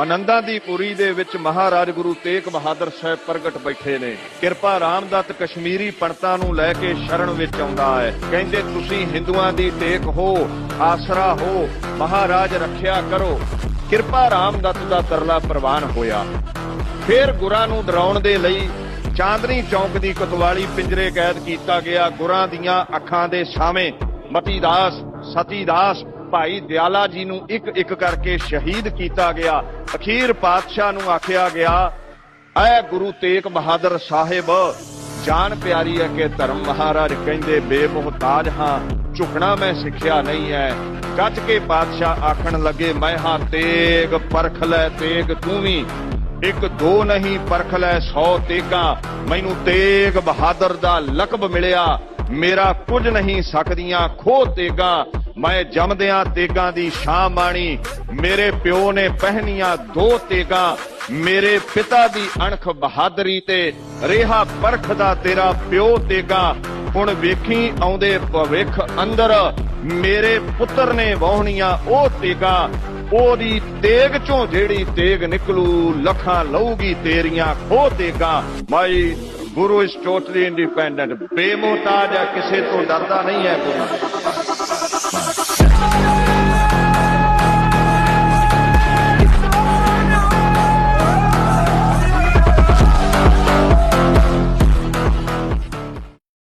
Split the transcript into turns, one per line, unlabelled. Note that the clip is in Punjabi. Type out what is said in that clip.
ਆਨੰਦਾਂ ਦੀ ਪੁਰੀ ਦੇ ਵਿੱਚ ਮਹਾਰਾਜ ਗੁਰੂ ਤੇਗ ਬਹਾਦਰ ਸਾਹਿਬ ਪ੍ਰਗਟ ਬੈਠੇ ਨੇ। ਕਿਰਪਾ ਰਾਮਦੱਤ ਕਸ਼ਮੀਰੀ ਪੰਡਤਾਂ ਨੂੰ ਲੈ ਕੇ ਸ਼ਰਨ ਵਿੱਚ ਆਉਂਦਾ ਹੈ। ਕਹਿੰਦੇ, ਤੁਸੀਂ ਹਿੰਦੂਆਂ ਦੀ ਟੇਕ ਹੋ, ਆਸਰਾ ਹੋ, ਮਹਾਰਾਜ ਰੱਖਿਆ ਕਰੋ। ਕਿਰਪਾ ਰਾਮਦੱਤ ਦਾ ਤਰਲਾ ਪ੍ਰਵਾਨ ਹੋਇਆ। ਫਿਰ ਗੁਰਾਂ ਨੂੰ ਡਰਾਉਣ ਦੇ ਲਈ ਚਾਂਦਨੀ ਚੌਂਕ ਦੀ ਕੋਤਵਾਲੀ ਪਿੰਜਰੇ ਕੈਦ ਕੀਤਾ ਗਿਆ। ਗੁਰਾਂ ਦੀਆਂ ਅੱਖਾਂ ਦੇ ਸਾਮੇ ਮਤੀ ਦਾਸ ਸਤੀ ਦਾਸ ਭਾਈ ਦਿਆਲਾ ਜੀ ਨੂੰ ਇੱਕ ਇੱਕ ਕਰਕੇ ਸ਼ਹੀਦ ਕੀਤਾ ਗਿਆ। ਅਖੀਰ ਪਾਤਸ਼ਾਹ ਨੂੰ ਆਖਿਆ ਗਿਆ, ਐ ਗੁਰੂ ਤੇਗ ਬਹਾਦਰ ਸਾਹਿਬ, ਜਾਨ ਪਿਆਰੀ ਹੈ ਕਿ ਧਰਮ ਮਹਾਰਾਜ ਕਹਿੰਦੇ ਬੇਮੁਹਤਾਜ ਹਾਂ, ਝੁਕਣਾ ਮੈਂ ਸਿੱਖਿਆ ਨਹੀਂ ਹੈ ਗੱਜ ਕੇ ਪਾਤਸ਼ਾਹ ਆਖਣ ਲੱਗੇ, ਮੈਂ ਹਾਂ ਤੇਗ, ਪਰਖ ਲੈ ਤੇਗ ਤੂੰ ਵੀ। ਇੱਕ ਦੋ ਨਹੀਂ, ਪਰਖ ਲੈ 100 ਤੇਗਾ। ਮੈਨੂੰ ਤੇਗ ਬਹਾਦਰ ਦਾ ਲਕਬ ਮਿਲਿਆ। ਮੇਰਾ ਕੁਝ ਨਹੀਂ ਸਕਦੀਆਂ ਖੋ ਤੇਗਾ। ਮੈਂ ਜੰਮਦਿਆਂ ਤੇਗਾਂ ਦੀ ਸ਼ਾਂ ਮਾਣੀ। ਮੇਰੇ ਪਿਓ ਨੇ ਪਹਿਨੀਆਂ ਦੋ ਤੇਗਾਂ। ਮੇਰੇ ਪਿਤਾ ਦੀ ਅਣਖ ਬਹਾਦਰੀ ਤੇ ਰਿਹਾ ਪਰਖ ਦਾ ਤੇਰਾ ਪਿਓ ਤੇਗਾ। ਹੁਣ ਵੇਖੀ ਆਉਂਦੇ ਭਵਿੱਖ ਅੰਦਰ। ਮੇਰੇ ਪੁੱਤਰ ਨੇ ਵਾਹਣੀਆਂ ਉਹ ਤੇਗਾ। ਉਹਦੀ ਤੇਗ ਚੋਂ ਜਿਹੜੀ ਤੇਗ ਨਿਕਲੂ, ਲੱਖਾਂ ਲਊਗੀ ਤੇਰੀਆਂ ਖੋ ਤੇਗਾ। ਮਾਈ, ਗੁਰੂ ਇਸ ਟੋਟਲੀ ਇੰਡੀਪੈਂਡੈਂਟ ਬੇਮੋਹਤਾਜ ਹੈ ਕਿਸੇ ਤੋਂ ਡਰਦਾ ਨਹੀਂ ਹੈ ਗੁਰੂ